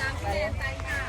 ตามพี่เลนไปค่ะ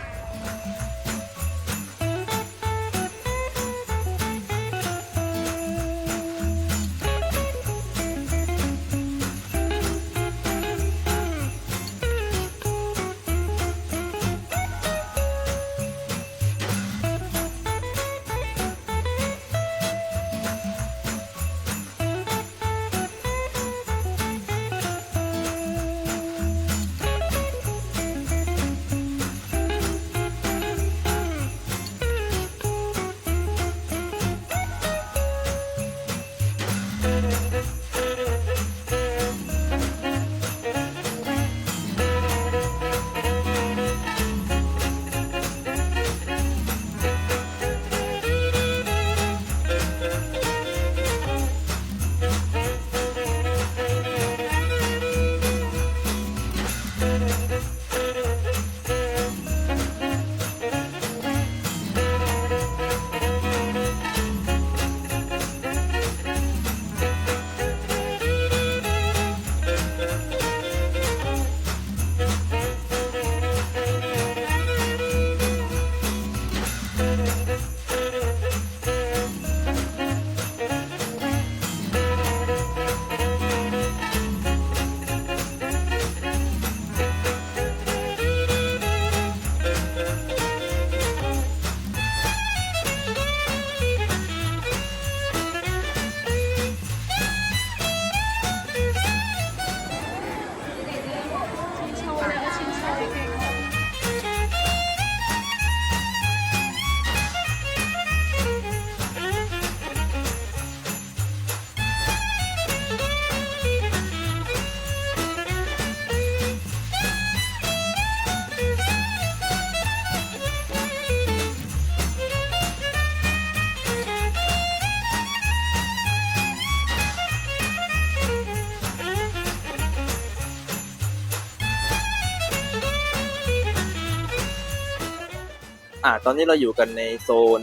อ่าตอนนี้เราอยู่กันในโซน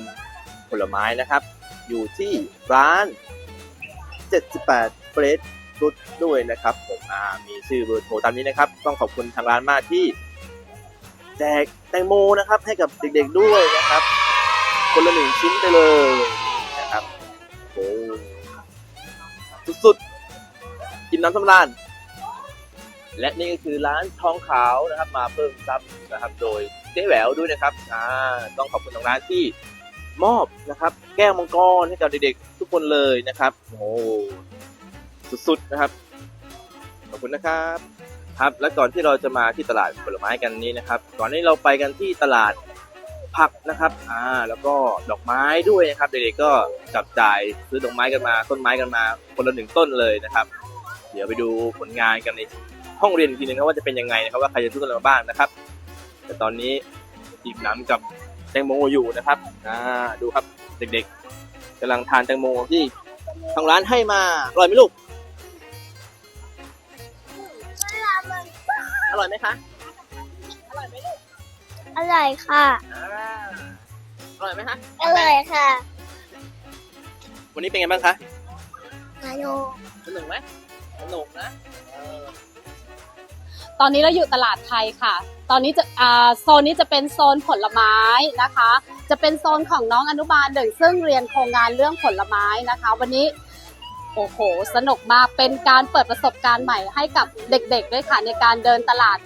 ผลไม้นะครับ อยู่ที่ร้าน 78เฟรชรุดด้วยนะครับผมอ่ามีชื่อเบอร์โทรตามนี้นะครับ ต้องขอบคุณทางร้านมากที่แจกแตงโมนะครับ ให้กับเด็กๆด้วยนะครับ คนละหนึ่งชิ้นไปเลยนะครับโอ้สุดๆกินน้ำสำราญและนี่ก็คือร้านทองขาวนะครับ มาเพิ่มซับนะครับ โดย เจ๊แหววด้วยนะครับอ่าต้องขอบคุณทางร้านที่มอบนะครับ แก้วมังกรให้กับเด็กๆทุกคนเลยนะครับ โอ้สุดๆนะครับ ขอบคุณนะครับครับ และก่อนที่เราจะมาที่ตลาดผลไม้กันนี้นะครับ ก่อนนี้เราไปกันที่ตลาดผักนะครับ อ่า แล้วก็ดอกไม้ด้วยนะครับ เด็กๆก็จับจ่ายซื้อดอกไม้กันมา ต้นไม้กันมา คนละหนึ่งต้นเลยนะครับ เดี๋ยวไปดูผลงานกันในห้องเรียนอีกทีนึงนะว่าจะเป็นยังไงนะครับว่าใครจะซื้อกันมาบ้างนะครับ ต่ตอนนี้อีกหน้ำกับแตงโมอยู่นะครับอ่าดูครับเด็กๆกำลังทานแตงโมที่ทางร้านให้มาอร่อยไหมลูกอร่อยไหมคะอร่อยไหมลูกอร่อยค่ะอ่าอร่อยไหมคะอร่อยค่ะวันนี้เป็นไงบ้างคะนาโนสนุกไหมสนุกนะ เออ ตอนนี้เราอยู่ตลาดไทยค่ะ ตอนนี้จะอ่าโซนนี้จะเป็นโซนผลไม้นะคะ จะเป็นโซนของน้องอนุบาลหนึ่งซึ่งเรียนโครงงานเรื่องผลไม้นะคะ วันนี้โอ้โห สนุกมากเป็นการเปิดประสบการณ์ใหม่ให้กับเด็กๆด้วยค่ะในการเดินตลาด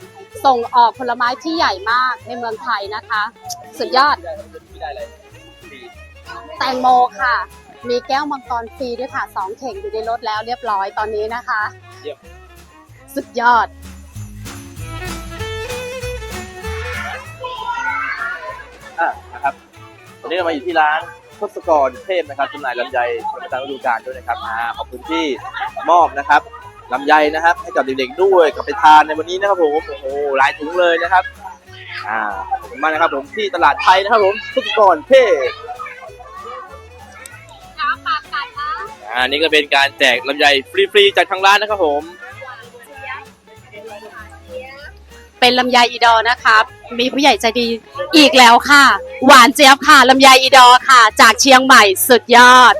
ส่งออกผลไม้ที่ใหญ่มากในเมืองไทยนะคะ สุดยอดไม่ได้เลยดีแตงโมค่ะ มีแก้วมังกรฟรีด้วยค่ะสองเข่งอยู่ในรถแล้วเรียบร้อยตอนนี้นะคะเยี่ยมสุดยอด อะนะครับวันนี้เรามาอยู่ที่ร้านทศกรเทพนะครับจำหน่ายลำไยประจำฤดูกาลด้วยนะครับอ่าขอบคุณที่มอบนะครับลำไยนะครับ ให้กับเด็กๆด้วยกลับไปทานในวันนี้นะครับผมโอ้โหหลายถุงเลยนะครับอ่าขอบคุณมากนะครับผมที่ตลาดไทยนะครับผมทศกรเทพอ่านี่ก็เป็นการแจกลำไยฟรีๆจากทางร้านนะครับผม เป็นลำไยอีดอนะครับมีผู้ใหญ่ใจดีอีกแล้วค่ะ หวานเจี๊ยบค่ะลำไยอีดอค่ะ จากเชียงใหม่สุดยอด